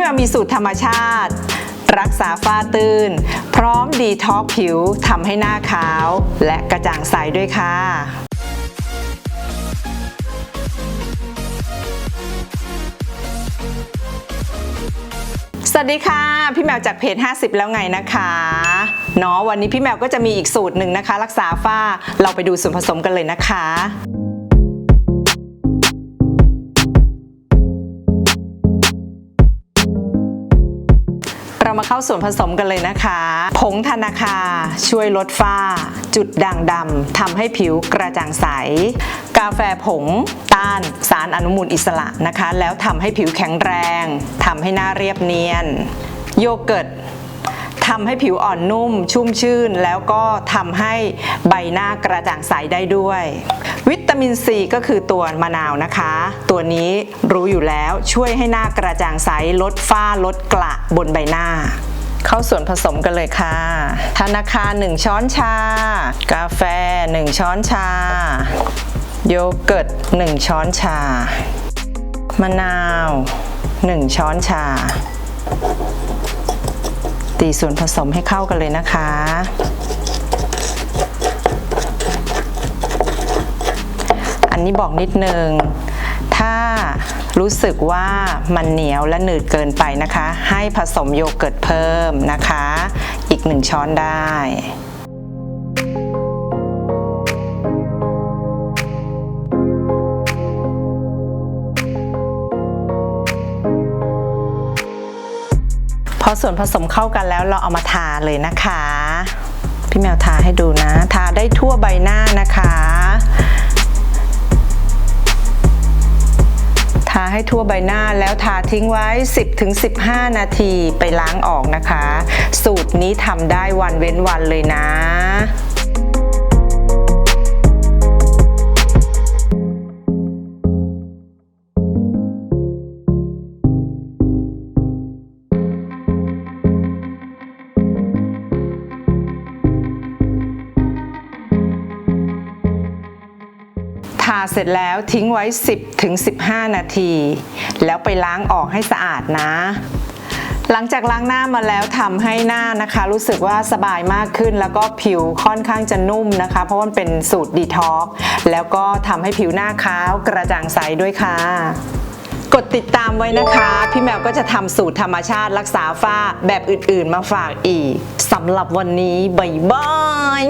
พี่มวมีสูตรธรรมชาติ รักษาฝ้าตื้น พร้อมดีท็อกผิวทำให้หน้าขาว และกระจ่างใสด้วยค่ะสวัสดีค่ะ พี่แมวจากเพจ 50 แล้วไงนะคะเนาะวันนี้พี่แมวก็จะมีอีกสูตรหนึ่งนะคะ รักษาฝ้าเราไปดูส่วนผสมกันเลยนะคะ มาเข้าส่วนผสมกันเลยนะคะ ผงธนาคา ช่วยลดฝ้า จุดด่างดำทำให้ผิวกระจ่างใส กาแฟผง ต้าน สารอนุมูลอิสระนะคะ แล้วทำให้ผิวแข็งแรงทำให้หน้าเรียบเนียน โยเกิร์ต ทำให้ผิวอ่อนนุ่ม ชุ่มชื่น แล้วก็ทำให้ใบหน้ากระจ่างใสได้ด้วย วิตามินซีก็คือตัวมะนาวนะคะ ตัวนี้รู้อยู่แล้วช่วยให้หน้ากระจ่างใสลดฝ้าลดกระบนใบหน้าเข้าส่วนผสมกันเลยค่ะ ธนาคาร 1 ช้อนชา กาแฟ 1 ช้อนชา โยเกิร์ต 1 ช้อนชา มะนาว 1 ช้อนชา ตีส่วนผสมให้เข้ากันเลยนะคะ อันนี้บอกนิดนึง ถ้ารู้สึกว่ามันเหนียวและหนืดเกินไปนะคะ ให้ผสมโยเกิร์ตเพิ่มนะคะ อีกหนึ่งช้อนได้ อส่วนผสมเข้ากันแล้วเราเอามาทาเลยนะคะ พี่แมวทาให้ดูนะ ทาได้ทั่วใบหน้านะคะ ทาให้ทั่วใบหน้าแล้วทาทิ้งไว้ 10-15 นาทีไปล้างออกนะคะ สูตรนี้ทำได้วันเว้นวันเลยนะ ทาเสร็จแล้วทิ้งไว้ 10ถึง15 นาที แล้วไปล้างออกให้สะอาดนะ หลังจากล้างหน้ามาแล้วทำให้หน้านะคะ รู้สึกว่าสบายมากขึ้น แล้วก็ผิวค่อนข้างจะนุ่มนะคะ เพราะว่ามันเป็นสูตรดีท็อกแล้วก็ทำให้ผิวหน้าขาวกระจ่างใสด้วยค่ะกดติดตามไว้นะคะ พี่แมวก็จะทำสูตรธรรมชาติรักษาฝ้าแบบอื่นๆมาฝากอีกสำหรับวันนี้ บ๊ายบาย